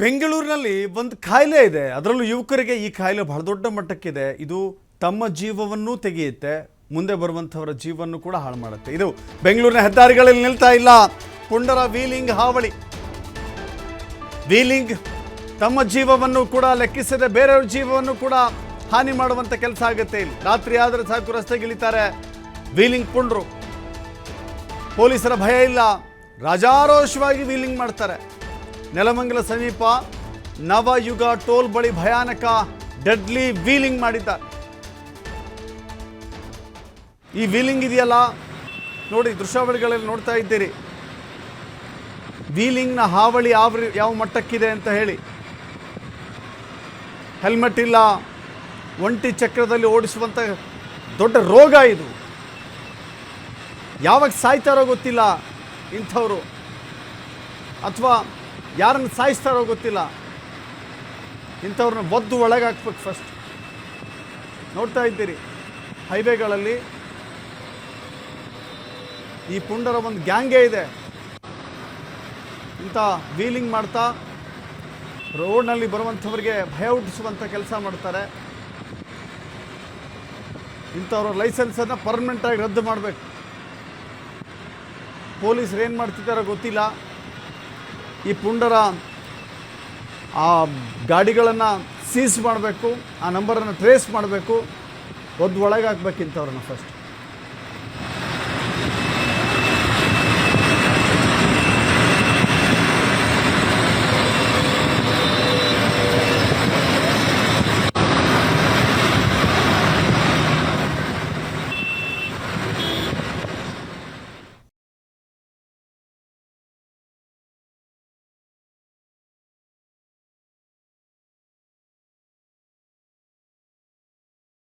ಬೆಂಗಳೂರಿನಲ್ಲಿ ಒಂದು ಕಾಯಿಲೆ ಇದೆ. ಅದರಲ್ಲೂ ಯುವಕರಿಗೆ ಈ ಕಾಯಿಲೆ ಬಹಳ ದೊಡ್ಡ ಮಟ್ಟಕ್ಕಿದೆ. ಇದು ತಮ್ಮ ಜೀವವನ್ನೂ ತೆಗೆಯುತ್ತೆ. ಮುಂದೆ ಬರುವಂಥವರ ಜೀವವನ್ನು ಕೂಡ ಹಾಳು ಮಾಡುತ್ತೆ. ಇದು ಬೆಂಗಳೂರಿನ ಹೆದ್ದಾರಿಗಳಲ್ಲಿ ನಿಲ್ತಾ ಇಲ್ಲ. ಪುಂಡರ ವೀಲಿಂಗ್ ಹಾವಳಿ. ವೀಲಿಂಗ್ ತಮ್ಮ ಜೀವವನ್ನು ಕೂಡ ಲೆಕ್ಕಿಸದೆ ಬೇರೆಯವ್ರ ಜೀವವನ್ನು ಕೂಡ ಹಾನಿ ಮಾಡುವಂಥ ಕೆಲಸ ಆಗುತ್ತೆ ಇಲ್ಲಿ. ರಾತ್ರಿ ಆದರೆ ಸಾಕು ರಸ್ತೆಗಿಳಿತಾರೆ ವೀಲಿಂಗ್ ಪುಂಡ್ರು. ಪೊಲೀಸರ ಭಯ ಇಲ್ಲ. ರಾಜಾರೋಷವಾಗಿ ವೀಲಿಂಗ್ ಮಾಡ್ತಾರೆ. ನೆಲಮಂಗಲ ಸಮೀಪ ನವಯುಗ ಟೋಲ್ ಬಳಿ ಭಯಾನಕ ಡೆಡ್ಲಿ ವೀಲಿಂಗ್ ಮಾಡಿದ್ದಾರೆ. ಈ ವೀಲಿಂಗ್ ಇದೆಯಲ್ಲ? ನೋಡಿ, ದೃಶ್ಯಾವಳಿಗಳಲ್ಲಿ ನೋಡ್ತಾ ಇದ್ದೀರಿ. ವೀಲಿಂಗ್ನ ಹಾವಳಿ ಯಾವ ಯಾವ ಮಟ್ಟಕ್ಕಿದೆ ಅಂತ ಹೇಳಿ. ಹೆಲ್ಮೆಟ್ ಇಲ್ಲ, ಒಂಟಿ ಚಕ್ರದಲ್ಲಿ ಓಡಿಸುವಂಥ ದೊಡ್ಡ ರೋಗ ಇದು. ಯಾವಾಗ ಸಾಯ್ತಾರೋ ಗೊತ್ತಿಲ್ಲ ಇಂಥವರು. ಅಥವಾ ಯಾರನ್ನು ಸಾಯಿಸ್ತಾರೋ ಗೊತ್ತಿಲ್ಲ. ಇಂಥವ್ರನ್ನ ಒದ್ದು ಒಳಗೆ ಹಾಕ್ಬೇಕು ಫಸ್ಟ್ ನೋಡ್ತಾ ಇದ್ದೀರಿ, ಹೈವೇಗಳಲ್ಲಿ ಈ ಪುಂಡರ ಒಂದು ಗ್ಯಾಂಗೇ ಇದೆ. ಇಂಥ ವೀಲಿಂಗ್ ಮಾಡ್ತಾ ರೋಡ್ನಲ್ಲಿ ಬರುವಂಥವ್ರಿಗೆ ಭಯ ಹುಟ್ಟಿಸುವಂಥ ಕೆಲಸ ಮಾಡ್ತಾರೆ. ಇಂಥವ್ರ ಲೈಸೆನ್ಸನ್ನು ಪರ್ಮನೆಂಟಾಗಿ ರದ್ದು ಮಾಡಬೇಕು. ಪೊಲೀಸರು ಏನು ಮಾಡ್ತಿದ್ದಾರೋ ಗೊತ್ತಿಲ್ಲ. ಈ ಪುಂಡರ ಆ ಗಾಡಿಗಳನ್ನು ಸೀಸ್ ಮಾಡಬೇಕು ಆ ನಂಬರನ್ನು ಟ್ರೇಸ್ ಮಾಡಬೇಕು ಒದ್ದು ಒಳಗೆ ಹಾಕ್ಬೇಕಿಂತವ್ರನ್ನ ಫಸ್ಟ್